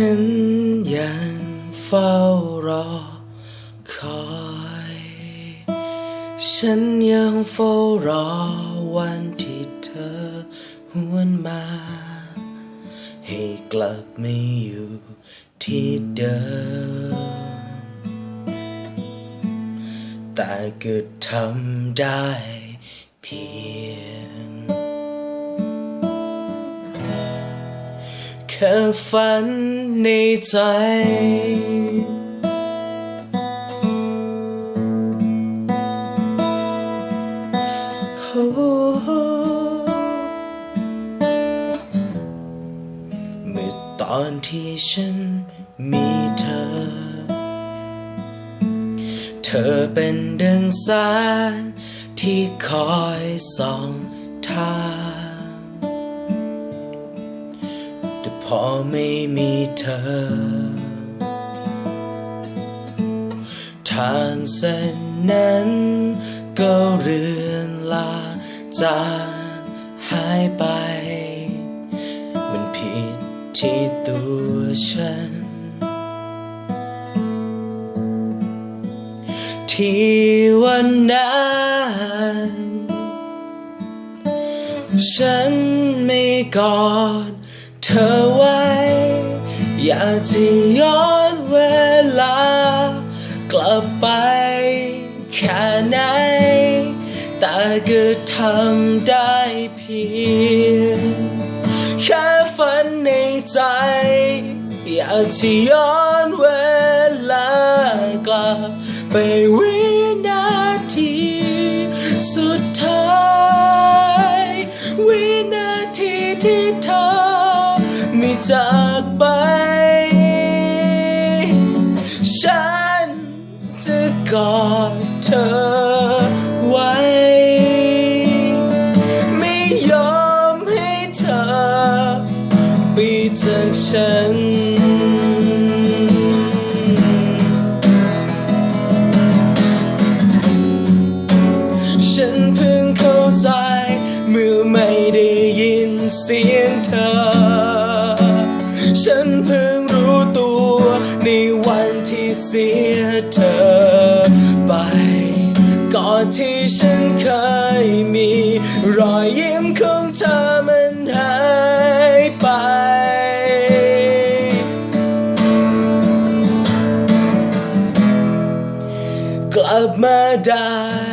ฉันยังเฝ้ารอคอย ฉันยังเฝ้ารอวันที่เธอหวนมา ให้กลับมาอยู่ที่เดิม แต่ก็ทำได้เพียง แค่ฝันในใจโอ้เมื่อตอนที่ฉันมีเธอ เธอเป็นดังแสงที่คอยส่องทาง พอไม่มีเธอ ทางเส้นนั้นก็เรือนลาจางหายไป มันผิดที่ตัวฉัน ที่วันนั้นฉันไม่กอด อไว้ อยากจะย้อนเวลา กลับไปแค่ไหน แต่ก็ทำได้เพียงแค่ฝันในใจ อยากจะย้อนเวลากลับไปวินาทีสุดท้าย จากไป ฉันจะกอดเธอไว้ ไม่ยอมให้เธอไปจากฉันฉันเพิ่งเข้าใจ เมื่อไม่ได้ยินเสียงเธอ ฉันเพิ่งรู้ตัวในวันที่เสียเธอไป ก่อนที่ฉันเคยมี รอยยิ้มของเธอมันหายไปกลับมาได้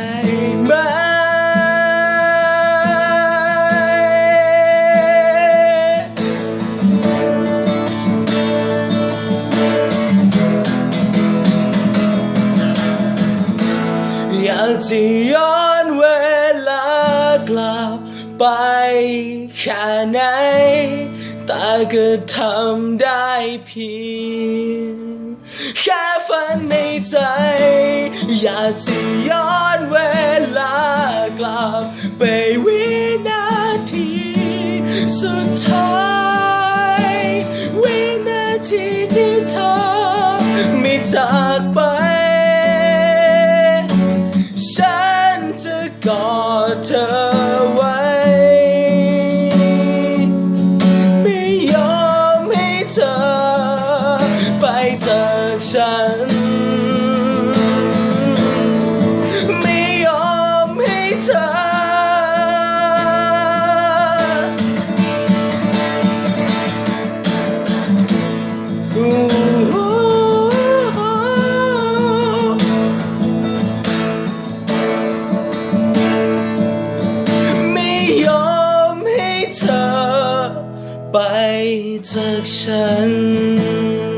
จะย้อนเวลากลับไปแค่ไหน แต่ก็ทำได้เพียงแค่ฝันในใจ อยากจะย้อนเวลากลับไปวินาทีสุดท้าย วินาทีที่เธอไม่จากไป ดเธอไว้ ไม่ยอมให้เธอไปจากฉัน จากฉัน